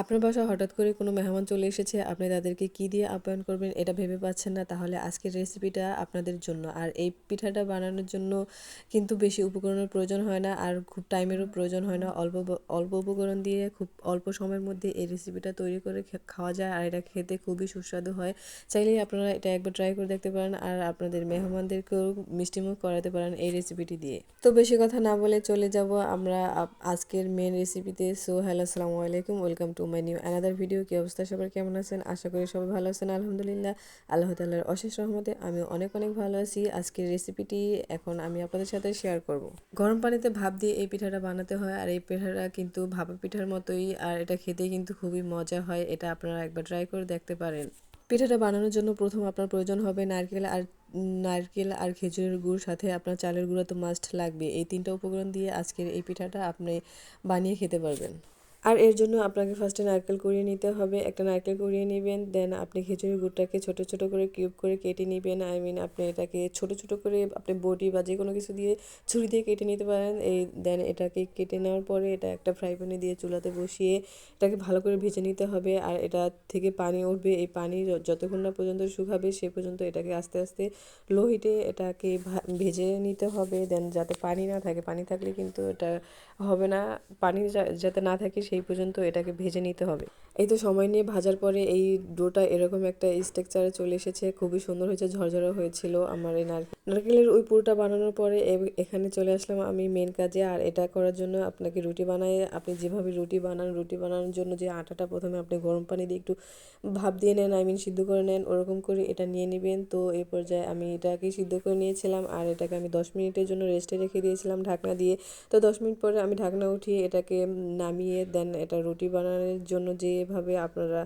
আপনার বাসায় হঠাৎ করে কোনো মেহমান চলে এসেছে, আপনি তাদেরকে কি দিয়ে আপ্যায়ন করবেন এটা ভেবে পাচ্ছেন না, তাহলে আজকের রেসিপিটা আপনাদের জন্য। আর এই পিঠাটা বানানোর জন্য কিন্তু বেশি উপকরণের প্রয়োজন হয় না, আর খুব টাইমেরও প্রয়োজন হয় না। অল্প অল্প উপকরণ দিয়ে খুব অল্প সময়ের মধ্যে এই রেসিপিটা তৈরি করে খাওয়া যায়, আর এটা খেতে খুবই সুস্বাদু হয়। চাইলেই আপনারা এটা একবার ট্রাই করে দেখতে পারেন, আর আপনাদের মেহমানদেরকেও মিষ্টিমুখ করাতে পারেন এই রেসিপিটি দিয়ে। তো বেশি কথা না বলে চলে যাব আমরা আজকের মেন রেসিপিতে সো হ্যালো আসসালামু আলাইকুম welcome to my new another video কি অবস্থা? সবার কেমন আছেন? আশা করি সবাই ভালো আছেন, আলহামদুলিল্লাহ। আল্লাহ তাল্লাহর অশেষ রহমতে আমি অনেক অনেক ভালো আছি। আজকের রেসিপিটি এখন আমি আপনাদের সাথে শেয়ার করব। গরম পানিতে ভাপ দিয়ে এই পিঠাটা বানাতে হয়, আর এই পিঠাটা কিন্তু ভাপা পিঠার মতোই, আর এটা খেতে কিন্তু খুবই মজা হয়। এটা আপনারা একবার ট্রাই করে দেখতে পারেন। পিঠাটা বানানোর জন্য প্রথম আপনার প্রয়োজন হবে নারকেল আর নারকেল আর খেজুরের গুড়, সাথে আপনার চালের গুঁড়া তো মাস্ট লাগবে এই তিনটা উপকরণ দিয়ে আজকের এই পিঠাটা আপনি বানিয়ে খেতে পারবেন। আর এর জন্য আপনাকে ফার্স্টে নারকেল কুড়িয়ে নিতে হবে। একটা নারকেল কুড়িয়ে নেবেন দেন আপনি খেজুরের গুড়টাকে ছোট ছোট করে কিউব করে কেটে নেবেন। আই মিন আপনি এটাকে ছোট ছোট করে আপনি বটি বা যে কোনো কিছু দিয়ে ছুরি দিয়ে কেটে নিতে পারেন। এই দেন এটাকে কেটে নেওয়ার পরে এটা একটা ফ্রাই প্যানে দিয়ে চুলাতে বসিয়ে এটাকে ভালো করে ভেজে নিতে হবে। আর এটা থেকে পানি উঠবে, এই পানি যতক্ষণ না পর্যন্ত শুকাবে সে পর্যন্ত এটাকে আস্তে আস্তে লো হিটে এটাকে ভেজে নিতে হবে। দেন যাতে পানি না থাকে, পানি থাকলে কিন্তু এটা হবে না। পানি যাতে না থাকে সেই পর্যন্ত এটাকে ভেজে নিতে হবে। এই তো সময় নিয়ে ভাজার পরে এই ডোটা এরকম একটা স্ট্রাকচারে চলে এসেছে। খুবই সুন্দর হয়েছে, ঝরঝরা হয়েছিল আমার এই নারকেল নারকেলের ওই পুরোটা বানানোর পরে এখানে চলে আসলাম আমি মেন কাজে। আর এটা করার জন্য আপনাকে রুটি বানায়, আপনি যেভাবে রুটি বানান, রুটি বানানোর জন্য যে আটাটা প্রথমে আপনি গরম পানি দিয়ে একটু ভাপ দিয়ে নেন আই মিন সিদ্ধ করে নেন, ওরকম করে এটা নিয়ে নেবেন। তো এই পর্যায়ে আমি এটাকে সিদ্ধ করে নিয়েছিলাম। আর এটাকে আমি দশ মিনিটের জন্য রেস্টে রেখে দিয়েছিলাম ঢাকনা দিয়ে। তো দশ মিনিট পরে আমি ঢাকনা উঠিয়ে এটাকে নামিয়ে দেন এটা রুটি বানানোর জন্য যেভাবে আপনারা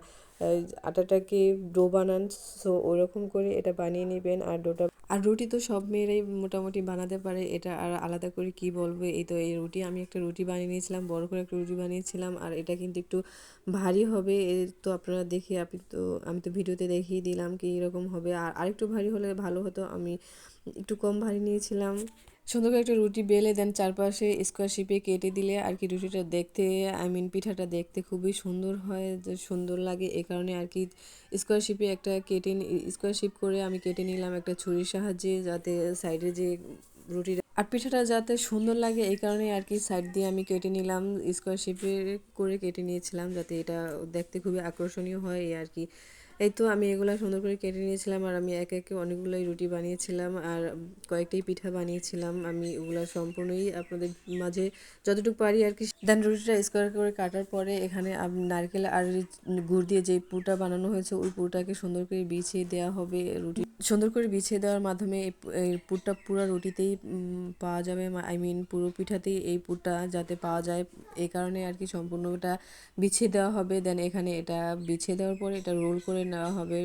আটাটাকে ডো বানান, সো ওরকম করে এটা বানিয়ে নেবেন। আর ডোটা, আর রুটি তো সব মেয়েরাই মোটামুটি বানাতে পারে, এটা আর আলাদা করে কি বলব? এই তো এই রুটি, আমি একটা রুটি বানিয়ে নিয়েছিলাম, বড় করে একটা রুটি বানিয়েছিলাম, আর এটা কিন্তু একটু ভারী হবে, এ তো আপনারা দেখে, আপনি তো, আমি তো ভিডিওতে দেখিয়ে দিলাম কি এরকম হবে। আর আরেকটু ভারী হলে ভালো হতো, আমি একটু কম ভারী নিয়েছিলাম। সুন্দর করে একটা রুটি বেলে দেন চারপাশে স্কোয়ার শেপে কেটে দিলে আর কি রুটিটা দেখতে আই মিন পিঠাটা দেখতে খুবই সুন্দর হয়, যে সুন্দর লাগে। এ কারণে আর কি স্কোয়ার শেপে একটা কেটে স্কোয়ার শেপ করে আমি কেটে নিলাম একটা ছুরির সাহায্যে, যাতে সাইডে যে রুটিটা, আর পিঠাটা যাতে সুন্দর লাগে এই কারণে আর কি সাইড দিয়ে আমি কেটে নিলাম, স্কোয়ার শেপে করে কেটে নিয়েছিলাম, যাতে এটা দেখতে খুবই আকর্ষণীয় হয় এই আর কি। এই তো আমি এগুলো সুন্দর করে কেটে নিয়েছিলাম আর আমি একে একে অনেকগুলোই রুটি বানিয়েছিলাম আর কয়েকটাই পিঠা বানিয়েছিলাম। আমি ওগুলো সম্পূর্ণই আপনাদের মাঝে যতটুকু পারি আর কি। দেন রুটিটা স্কোয়ার করে কাটার পরে এখানে নারকেল আর গুড় দিয়ে যে পুরটা বানানো হয়েছে, ওই পুরটাকে সুন্দর করে বিছিয়ে দেওয়া হবে রুটি। সুন্দর করে বিছিয়ে দেওয়ার মাধ্যমে এই পুরটা পুরো রুটিতেই পাওয়া যাবে। আই মিন পুরো পিঠাতেই এই পুরটা যাতে পাওয়া যায়। এই কারণে আর কি সম্পূর্ণটা বিছিয়ে দেওয়া হবে। দেন এখানে এটা বিছিয়ে দেওয়ার পরে এটা রোল করে নেওয়া হবে।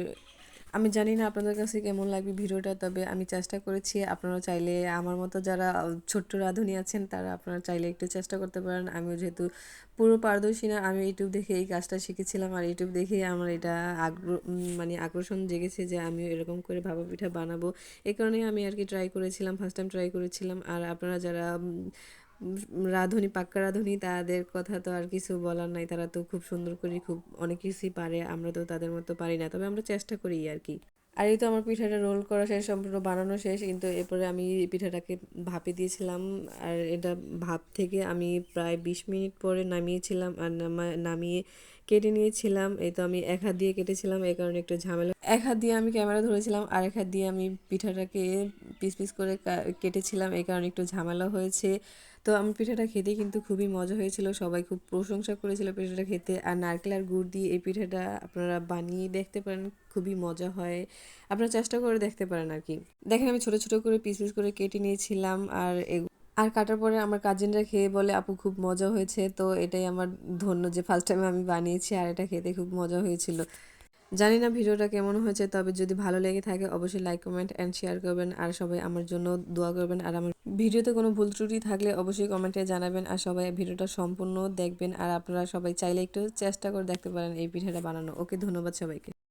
আমি জানি না আপনাদের কাছে কেমন লাগবে ভিডিওটা, তবে আমি চেষ্টা করেছি। আপনারা চাইলে আমার মতো যারা ছোট্ট রাঁধুনি আছেন, তারা আপনারা চাইলে একটু চেষ্টা করতে পারেন। আমিও যেহেতু পুরো পারদর্শী না, আমি ইউটিউব দেখে এই কাজটা শিখেছিলাম আর ইউটিউব দেখে আমার এটা আগ্রহ মানে আকর্ষণ জেগেছে যে আমিও এরকম করে ভাপা পিঠা বানাবো। এই কারণে আমি আর কি ট্রাই করেছিলাম ফার্স্ট টাইম ট্রাই করেছিলাম। আর আপনারা যারা রাঁধুনি, পাক্কা রাঁধুনি, তাদের কথা তো আর কিছু বলার নাই। তারা তো খুব সুন্দর করে খুব অনেক কিছুই পারে, আমরা তো তাদের মতো পারি না। তবে আমরা চেষ্টা করি আর কি। আর এই তো আমার পিঠাটা রোল করা শেষ, সম্পূর্ণ বানানো শেষ, কিন্তু এরপরে আমি এই পিঠাটাকে ভাপে দিয়েছিলাম। আর এটা ভাপ থেকে আমি প্রায় বিশ মিনিট পরে নামিয়েছিলাম, আর নামিয়ে কেটে নিয়েছিলাম। এই তো আমি এক হাত দিয়ে কেটেছিলাম, এই কারণে একটু ঝামেলা। এক হাত দিয়ে আমি ক্যামেরা ধরেছিলাম আর এক হাত দিয়ে আমি পিঠাটাকে পিস পিস করে কেটেছিলাম, এই কারণে একটু ঝামেলা হয়েছে। তো আমি পিঠাটা খেতে কিন্তু খুবই মজা হয়েছিল, সবাই খুব প্রশংসা করেছিল পিঠাটা খেতে। আর নারকেল আর গুড় দিয়ে এই পিঠাটা আপনারা বানিয়ে দেখতে পারেন, খুবই মজা হয়। আপনারা চেষ্টা করে দেখতে পারেন আর কি। দেখেন আমি ছোট ছোট করে পিস পিস করে কেটে নিয়েছিলাম আর আর কাটার পরে আমার কাজিনরা খেয়ে বলে, আপু, খুব মজা হয়েছে। তো এটাই আমার ধন্য যে ফার্স্ট টাইম আমি বানিয়েছি আর এটা খেতে খুব মজা হয়েছিল। জানি না ভিডিওটা কেমন হয়েছে, তবে যদি ভালো লেগে থাকে অবশ্যই লাইক কমেন্ট অ্যান্ড শেয়ার করবেন। আর সবাই আমার জন্য দোয়া করবেন। আর আমার ভিডিওতে কোনো ভুল ত্রুটি থাকলে অবশ্যই কমেন্টে জানাবেন। আর সবাই ভিডিওটা সম্পূর্ণ দেখবেন। আর আপনারা সবাই চাইলে একটু চেষ্টা করে দেখতে পারেন এই পিঠাটা বানানো। ওকে, ধন্যবাদ সবাইকে।